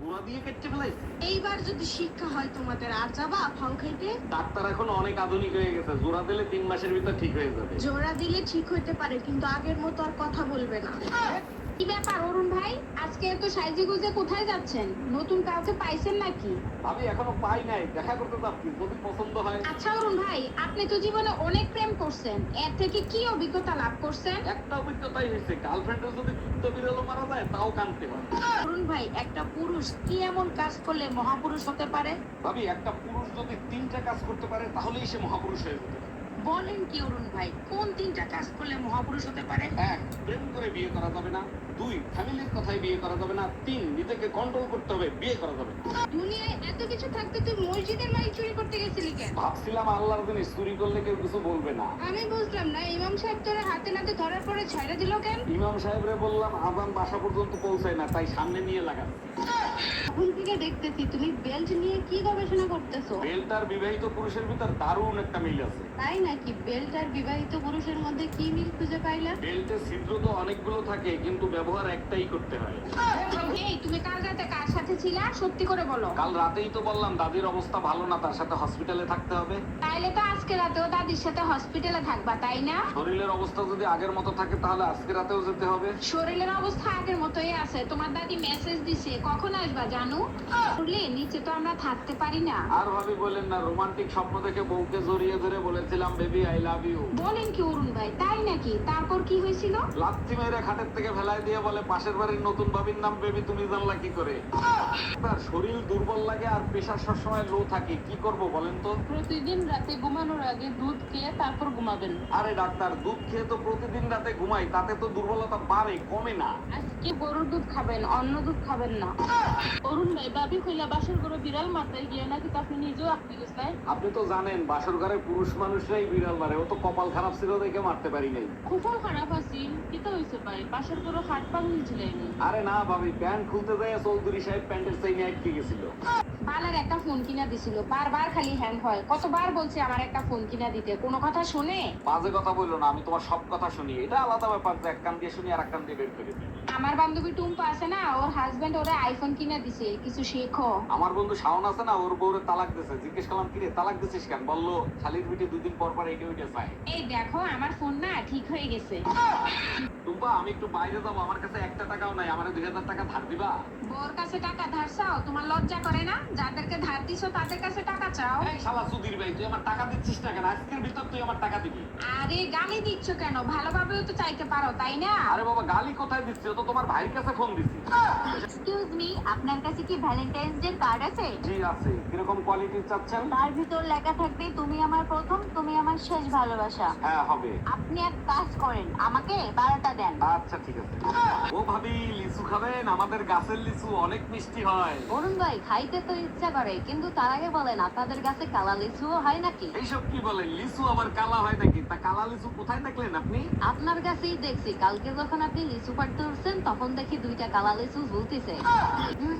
গুঁড়া দিয়ে কেটে ফেলাইছে এইবার যদি শিক্ষা হয় তোমাদের আর যাবা ফাউ খাইতে? ডাক্তার এখন অনেক আধুনিক হয়ে গেছে। জোড়া দিলে তিন মাসের ভিতর ঠিক হয়ে যাবে। জোড়া দিলে ঠিক হইতে পারে কিন্তু আগের মতো আর কথা বলবে না। কি ব্যাপার অরুণ ভাই? আজকে তো সাইজে গুজে কোথায় যাচ্ছেন? নতুন কাউকে পাইছেন নাকি? আমি এখনও পাই নাই দেখা করতে চাচ্ছি যদি পছন্দ হয়। আচ্ছা অরুণ ভাই আপনি তো জীবনে অনেক প্রেম করছেন। এর থেকে কি অভিজ্ঞতা লাভ করছেন? একটা অভিজ্ঞতাই হয়েছে গার্লফ্রেন্ডের যদি যুদ্ধ বিড়ালও মারা যায় তাও কানতে হয়। অরুণ ভাই একটা পুরুষ কি এমন কাজ করলে মহাপুরুষ হতে পারে? ভাবি একটা পুরুষ যদি তিনটা কাজ করতে পারে তাহলেই সে মহাপুরুষ হয়ে যেতে পারে। বলেন কি অরুণ ভাই কোন তিনটা কাজ করলে মহাপুরুষ হতে পারে? এক প্রেম করে বিয়ে করা যাবে না। দুই ফ্যামিলির কথায় বিয়ে করা যাবে না। তিন নিজেকে কন্ট্রোল করতে হবে বিয়ে করা যাবে দুনিয়ায় এত কিছু থাকতে তুই মসজিদের মাইক চুরি করতে গেছিলি কেন? ভাবছিলাম আল্লাহর জিনিস চুরি করলে কেউ কিছু বলবে না। আমি বুঝলাম না ইমাম সাহেব তোরা হাতে নাতে ধরার পরে ছাইড়া দিল কেন? ইমাম সাহেবরে বললাম আজান বাসা পর্যন্ত পৌঁছায় না তাই সামনে নিয়ে লাগাচ্ছি তখন থেকে দেখতেছি তুমি বেল্ট নিয়ে কি গবেষণা করতেছো? বেলটার বিবাহিত পুরুষের ভিতর দারুণ একটা মিল আছে। তাই নাকি বেল্ট আর বিবাহিত পুরুষের মধ্যে কি মিল খুঁজে পাইলা? বেল্টে ছিদ্র তো অনেকগুলো থাকে কিন্তু ব্যবহার একটাই করতে হয়। এই তুমি কাল রাতে কার সাথে ছিলা? সত্যি করে বলো। কাল রাতেই তো বললাম দাদির অবস্থা ভালো না তার সাথে হসপিটালে থাকতে হবে। তাইলে তো আজকে রাতেও দাদির সাথে হসপিটালে থাকবা তাই না? শরীরের অবস্থা যদি আগের মতো থাকে তাহলে আজকে রাতেও যেতে হবে। শরীরের অবস্থা আগের মতোই আছে। তোমার দাদি মেসেজ দিছে কখন আসবা জানু? নিচে তো আমরা থাকতে পারি না। আর ভাবি বলেন না রোমান্টিক স্বপ্ন দেখে বউকে জড়িয়ে ধরে বলেছিলাম বেবি আই লাভ ইউ বলেন কি অরুণ ভাই তাই নাকি? তারপর কি হয়েছিল? লাথি মেরে খাটের থেকে ফেলাই দিয়ে বলে পাশের বাড়ির নতুন ভাবির নাম বেবি তুমি জানলা কি করে? তার শরীর দুর্বল লাগে আর প্রেশার সবসময় লো থাকে। কি করব বলেন তো? প্রতিদিন রাতে ঘুমানোর আগে দুধ খেয়ে তারপর ঘুমাবেন। আরে ডাক্তার দুধ খেয়ে তো প্রতিদিন রাতে ঘুমাই তাতে তো দুর্বলতা বাড়ে কমে না। আজকে গরুর দুধ খাবেন অন্য দুধ খাবেন না। অরুণ ভাই ভাবি কইলা বাসর গরু বিড়াল মারতে গিয়ে নাকি তো আপনি নিজেও আপনি গেছেন? আপনি তো জানেন বাসর ঘরে পুরুষ মানুষরাই বিড়াল মারে। ও তো কপাল খারাপ ছিল দেখে মারতে পারি নাই। খুফল খারাপ আছি কি তো হয়েছে ভাই? বাসর গরু হাট পাগল ছিলেন আরে না ভাবি প্যান্ট খুলতে চৌধুরী সাহেব প্যান্টের আটকে গেছিল। বালার একটা ফোন কিনা দিছিল বারবার খালি হ্যাং হয়। কতবার বলছে আমার একটা ফোন কিনা দিতে কোনো কথা শুনে? বাজে কথা বলল না আমি তোমার সব কথা শুনি। এটা আলাদা ব্যাপার যে এক কান দিয়ে শুনি আর এক কান দিয়ে বের করে দিই। আমার বান্ধবী টুম্পা আছে না ওর হাজবেন্ড ওরে আইফোন কিনা দিছে কিছু শেখো। আমার বন্ধু শাওন আছে না ওর বউরে তালাক দিছে। জিজ্ঞেস করলাম কিরে তালাক দিছিস কেন? বলল শালির বিটি দুদিন পর পর এইটা ওইটা চাই এই দেখো আমার ফোন না ঠিক হয়ে গেছে। টুম্পা আমি একটু বাইরে যাব আমার কাছে একটা টাকাও নাই আমার দুই হাজার টাকা ধার দিবা? বোর কাছে টাকা ধার চাও? তোমার লজ্জা করে না? যাদেরকে ধার দিছো তাদের কাছে টাকা চাও? এই শালা সুধীর ভাই তুই আমার টাকা দিচ্ছিস না কেন? আজকের ভিতর তুই আমার টাকা দিবি। আরে গালি দিচ্ছ কেন? ভালোভাবেও তো চাইতে পারো তাই না? আরে বাবা গালি কোথায় দিচ্ছি? তো তোমার ভাইয়ের কাছে ফোন দিছি। এক্সকিউজ মি আপনার কাছে কি ভ্যালেন্টাইন্স ডে কার্ড আছে? জি আছে। কীরকম কোয়ালিটির চাচ্ছেন? তার ভিতর লেখা থাকবে তুমি আমার প্রথম তুমি আমার শেষ ভালোবাসা। হ্যাঁ হবে। আপনি এক কাজ করেন আমাকে বারোটা দেন। আচ্ছা ঠিক আছে। ও ভাবি লিচু খাবেন? আমাদের গাছের লিচু অনেক মিষ্টি হয়। অরুণ ভাই খাইতে তো ইচ্ছা করে কিন্তু তার আগে বলেন আপনাদের কাছে কালা লিচুও হয় নাকি? এইসব কি বলেন? লিচু আবার কালা হয় নাকি? তা কালা লিচু কোথায় দেখলেন আপনি? আপনার কাছেই দেখছি। কালকে যখন আপনি লিচু পাড়তে উঠছেন তখন দেখি দুইটা কালা লিচু ঝুলতেছে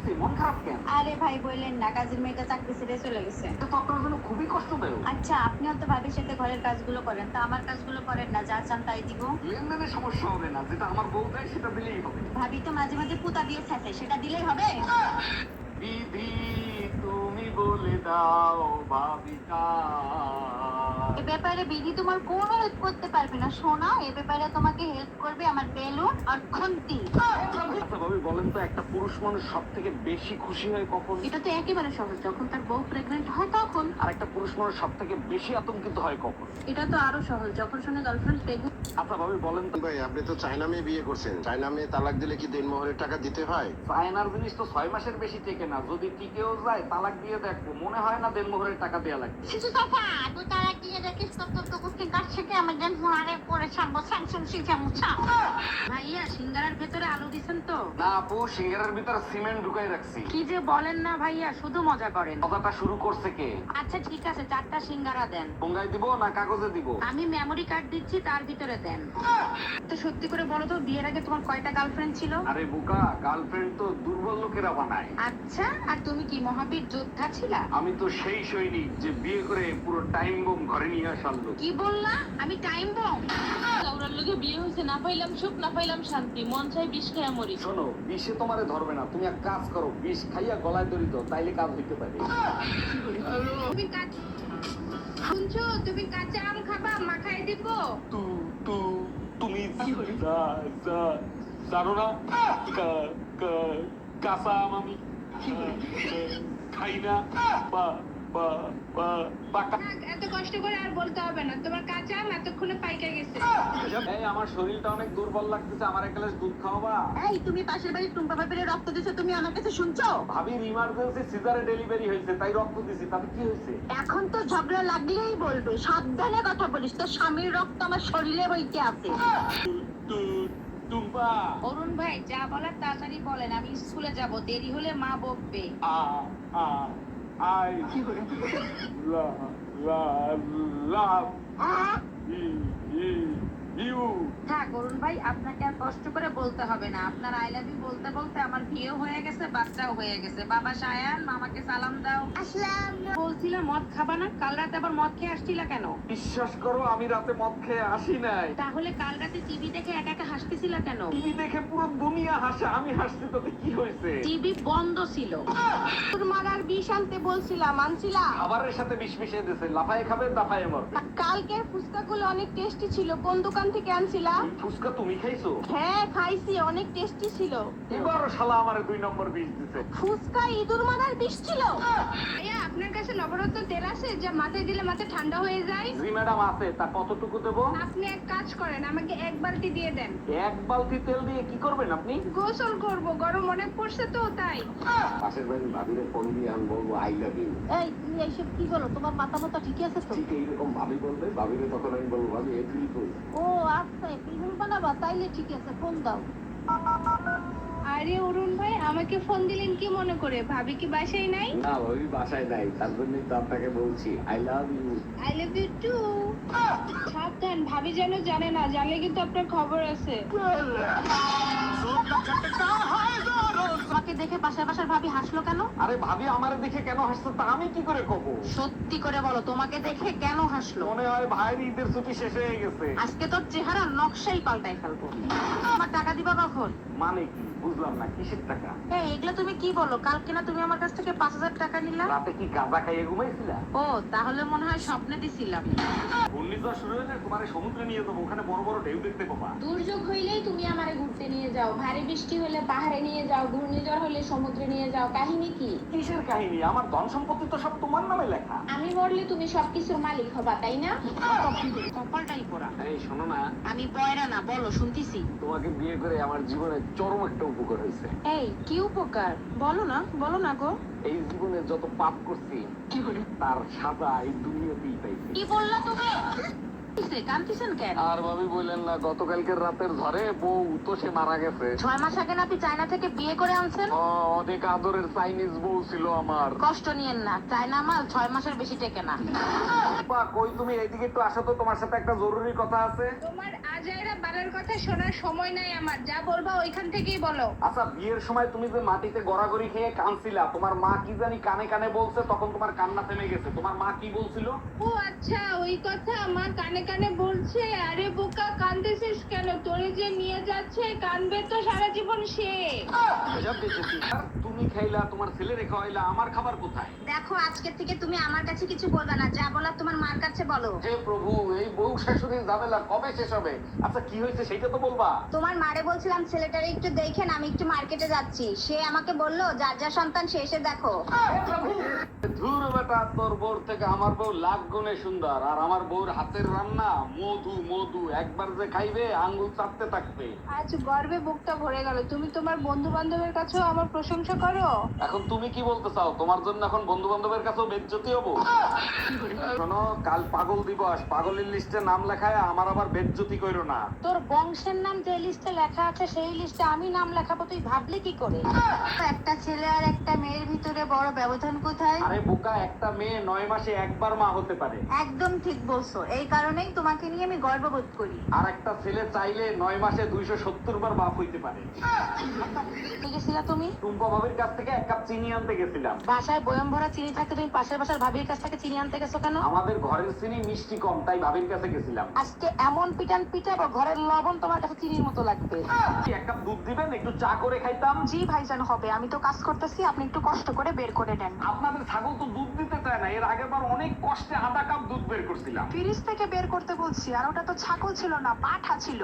কি মন খারাপ কেন আরে ভাই বললেন না কাজের মেয়েটা চাকরি ছেড়ে চলে গেছে। তো আপনার জন্য খুবই কষ্টদায়ক আচ্ছা আপনিও তো ভাবির সাথে ঘরের কাজগুলো করেন তা আমার কাজগুলো করেন না যা চান তাই দিব। লেনদেনের সমস্যা হবে না যেটা আমার বউ দেয় সেটা দিলেই হবে। ভাবি তো মাঝে মাঝে পুতা দিয়ে থাকে সেটা দিলেই হবে? বিধি তুমি বলে দাও ভাবিকা এ ব্যাপারে বিধি তোমার কোনো হেল্প করতে পারবে না। সোনা এ ব্যাপারে তোমাকে হেল্প করবে আমার বেলুন আর খুন্তি। আচ্ছা ভাবি বলেন তো একটা পুরুষ মানুষ সব থেকে বেশি খুশি হয় কখন? এটা তো একেবারে সহজ। যখন তার বউ প্রেগনেন্ট হয় তখন। আর একটা পুরুষ মানুষ সব থেকে বেশি আতঙ্কিত হয় কখন? এটা তো আরও সহজ। যখন শুনে গার্লফ্রেন্ড প্রেগনেন্ট আচ্ছা ভাবি বলেন তো। ভাই আপনি তো চায়না মেয়ে বিয়ে করছেন। চায়না মেয়ে তালাক দিলে কি দেনমোহরের টাকা দিতে হয়? চায়নার জিনিস তো ছয় মাসের বেশি টেকে না। যদি টিকেও যায় তালাক দিয়ে দেখব। মনে হয় না দেনমোহরের টাকা দেওয়া লাগবে। শিশু তুই তারা দিয়ে ভেতরে তো? না আপু সিঙ্গারের ভিতরে সিমেন্ট ঢুকাই রাখছি। কি যে বলেন না ভাইয়া শুধু মজা করেন। কথাটা শুরু করছে কে? আচ্ছা ঠিক আছে চারটা সিঙ্গারা দেন। টোঙ্গায় দিব না কাগজে দিব? আমি মেমরি কার্ড দিচ্ছি তার ভিতরে দেন। তো সত্যি করে বলো তো বিয়ের আগে তোমার কয়টা গার্লফ্রেন্ড ছিল? আরে বোকা গার্লফ্রেন্ড তো দুর্বল লোকেরা বানায়। আচ্ছা আর তুমি কি মহাবীর যোদ্ধা ছিলা? আমি তো সেই সৈনিক যে বিয়ে করে পুরো টাইম বোম ঘরে নিয়ে আসার লোক। কি বললা? আমি টাইম বম ওরার লোকে বিয়ে হয়েছে না পাইলাম সুখ না পাইলাম শান্তি। মন চাই বিষ খেয়ে মরি। শোনো বিষে তোমারে ধরবে না। তুমি এক কাজ করো বিষ খাইয়া গলায় দড়ি দাও তাইলে কাজ হইতে পারে। তুমি শুনছো? তুমি কাঁচা আম খাবা মাখাই দিব। তু তু তুমি যা যা জানো না? কাঁচা আম আমি খাই না বা বা বা পাকা এত কষ্ট করে আর বলতে হবে না। তোমার কাঁচা আম এতক্ষণে পাইকা গেছে। এই আমার শরীরটা অনেক দুর্বল লাগতেছে আমার এক গ্লাস দুধ খাওয়াবা এই তুমি পাশের বাড়ির টুম্পা বাপের রক্ত দিছো তুমি আমার কাছে শুনছো? ভাবির ইমার্জেন্সি সিজারে ডেলিভারি হয়েছে তাই রক্ত দিছি তাতে কি হয়েছে? এখন তো ঝগড়া লাগলেই বলবে সাবধানে কথা বলিস তোর স্বামীর রক্ত আমার শরীরে বইতে আছে। টুম্পা। অরুণ ভাই যা বলার তাড়াতাড়ি বলেন আমি স্কুলে যাব দেরি হলে মা বকবে। Ah ah I love, love, love থাক অরুণ ভাই আপনাকে আর কষ্ট করে বলতে হবে না। আপনার আই লাভ ইউ বলতে বলতে আমার বিয়ে হয়ে গেছে বাচ্চাও হয়ে গেছে। বাবা সায়ান মামাকে সালাম দাও। আসলাম বলছিলাম মদ খাবা না কাল রাতে আবার মদ খেয়ে আসছিলা কেন? বিশ্বাস করো আমি রাতে মদ খেয়ে আসি নাই। তাহলে কাল রাতে টিভি দেখে একা একা হাসতেছিলা কেন? টিভি দেখে পুরো দুনিয়া হাসে আমি হাসছি তো কি হয়েছে? টিভি বন্ধ ছিল। তোর মারার বিষ আনতে বলছিলাম আনছিলা? খাবারের সাথে বিষ মিশিয়ে দিয়েছে লাফায় খাবে দাফায়ে মরবে। কালকের ফুচকাগুলো অনেক টেস্টি ছিল। কোন দোকান থেকে আনছিলা? এই ফুচকা তুমি খাইছো? হ্যাঁ খাইছি অনেক টেস্টি ছিল। এবার শালা আমারে দুই নম্বর বিষ দিছে। ফুচকা ইঁদুর মারার বিষ ছিল। ভাইয়া আপনার কাছে নবরত্ন তেল আছে যা মাথায় দিলে মাথা ঠান্ডা হয়ে যায়? জি ম্যাডাম আছে। তা কতটুকু দেবো? আপনি এক কাজ করেন আমাকে এক বালতি দিয়ে দেন। এক বালতি তেল দিয়ে কি করবেন আপনি? গোসল করব গরম অনেক পড়ছে তো তাই। পাশের বাড়ির ভাবিরে ফোন দিয়ে আমি বলব আই লাভ ইউ এই তুমি এইসব কি বলো তোমার মাথা মাথা ঠিক আছে তো? ঠিক এইরকম ভাবি বলবে ভাবিরে তখন আমি বলব ভাবি এপ্রিল ফুল ও আচ্ছা বানাবা তাইলে ঠিক আছে ফোন দাও আরে অরুণ ভাই আমাকে ফোন দিলেন কি মনে করে ভাবি কি বাসায় নাই না ভাবি বাসায় নাই তার জন্যই তো আপনাকে বলছি I love you I love you too সাবধান ভাবি যেন জানে না জানলে কিন্তু আপনার খবর আছে তোমাকে দেখে পাশের বাসার ভাবি হাসলো কেন? আরে ভাবি আমার দেখে কেন হাসছে তা আমি কি করে কব? সত্যি করে বলো তোমাকে দেখে কেন হাসলো? মনে হয় ভাইয়ের ঈদের ছুটি শেষ হয়ে গেছে। আজকে তোর চেহারা নকশাই পাল্টাই ফেলব। আমার টাকা দিবা কখন? মানে কি? বুঝলাম না কিসের টাকা? এই এগুলো তুমি কি বলো? কালকে না তুমি আমার কাছ থেকে পাঁচ হাজার টাকা নিলা? রাতে কি গাঁজা খাইয়ে ঘুমাইছিলা? ও তাহলে মনে হয় স্বপ্নে দিছিলাম। ঘূর্ণিঝড় শুরু হলে তোমার সমুদ্রে নিয়ে যাব ওখানে বড় বড় ঢেউ দেখতে পাবা। দুর্যোগ হইলেই তুমি আমারে ঘুরতে নিয়ে যাও। ভারী বৃষ্টি হলে পাহাড়ে নিয়ে যাও ঘূর্ণিঝড় হলে সমুদ্রে নিয়ে যাও। কাহিনী কি? কিসের কাহিনী? আমার ধন সম্পত্তি তো সব তোমার নামে লেখা। আমি মরলে তুমি সবকিছুর মালিক হবা তাই না? কপালটাই পড়া। এই শোনো না। আমি পয়রা না বলো শুনতেছি। তোমাকে বিয়ে করে আমার জীবনে চরম একটা উপকার হয়েছে। এই কি উপকার? বলো না বলো না গো। এই জীবনে যত পাপ করছি কি বলে? তার সাজা এই দুনিয়াতেই পাইছি। কি বললা তুমি? আর ভাবি বললেন না গতকালকের রাতের ধরে বউ তো সে মারা গেছে। ছয় মাস আগে না চায়না থেকে বিয়ে করে আনছেন? অনেক আদরের চাইনিজ বউ ছিল আমার। কষ্ট নিয়েন না চায়না মাল ছয় মাসের বেশি টেকে না। বা কই তুমি এইদিকে একটু আসো তো তোমার সাথে একটা জরুরি কথা আছে। তোমার আজাইরা কথা শোনার সময় নাই আমার। যা বলবা ওইখান থেকেই বলো। আচ্ছা বিয়ের সময় তুমি যে মাটিতে গড়াগড়ি খেয়ে কাঁদছিলা তোমার মা কি জানি কানে কানে বলছে তখন তোমার কান্না থেমে গেছে। তোমার মা কি বলছিল? ও আচ্ছা ওই কথা মা কানে কানে বলছে আরে বোকা কান্দেছিস কেন? তোরে যে নিয়ে যাচ্ছে কানবে তো সারা জীবন সে। তুমি খাইলা তোমার ছেলে খাওয়াইলা আমার খাবার কোথায়? দেখো আজকে থেকে তুমি আমার কাছে কিছু বলবে না। যা বলার তোমার মার কাছে বলো। হে প্রভু এই বউ শাশুড়ির ঝামেলা কবে শেষ হবে? আচ্ছা কি হয়েছে সেটা তো বলবা। তোমার মারে বলছিলাম ছেলেটারে একটু দেখেন আমি একটু মার্কেটে যাচ্ছি। সে আমাকে বলল যার যা সন্তান সে এসে দেখো। ধুর বেটা তোর বউর থেকে আমার বউ লাখ গুণে সুন্দর আর আমার বউর হাতের রান্না মধু মধু একবার যে খাইবে আঙ্গুল চাপতে থাকবে। আজ গর্বে বুকটা ভরে গেল। তুমি তোমার বন্ধু বান্ধবের কাছেও আমার প্রশংসা করো? এখন তুমি কি বলতে চাও? তোমার জন্য এখন বন্ধু বান্ধবের কাছেও বেজ্জতি হব? শোনো কাল পাগল দিবস। পাগলের লিস্টে নাম লেখায় আমার আবার বেজ্জতি কইরো না। তোর বংশের নাম যে লিস্টে লেখা আছে সেই লিস্টে আমি নাম লেখাবো তুই ভাবলি কি করে? একটা ছেলে আর একটা মেয়ের ভিতরে বড় ব্যবধান কোথায়? আরে বোকা একটা মেয়ে নয় মাসে একবার মা হতে পারে। একদম ঠিক বলছো। এই কারণেই তোমাকে নিয়ে আমি গর্ববোধ করি। আর একটা ছেলে চাইলে নয় মাসে দুইশো সত্তর বার বাপ হইতে পারে। গেছিলা তুমি? টুম্পা ভাবির কাছ থেকে এক কাপ চিনি আনতে গেছিলাম। বাসায় বয়ম ভরা চিনি থাকতে তুমি পাশের বাসার ভাবির কাছ থেকে চিনি আনতে গেছো কেন? আমাদের ঘরের চিনি মিষ্টি কম তাই ভাবির কাছে গেছিলাম। আজকে এমন পিটান পিটাবো ঘরের লবণ তোমার কাছে চিনির মতো লাগবে। এক কাপ দুধ দিবেন? একটু চা করে খাইতাম? জি ভাইজান হবে। আমি তো কাজ করতেছি আপনি একটু কষ্ট করে বের করে নেন আপনাদের ছাগল তো দুধ দিতে চায় না এর আগের বার অনেক কষ্টে আধা কাপ দুধ বের করছিলাম। ফ্রিজ থেকে বের করতে বলছি আর ওটা তো ছাগল ছিল না পাঠা ছিল।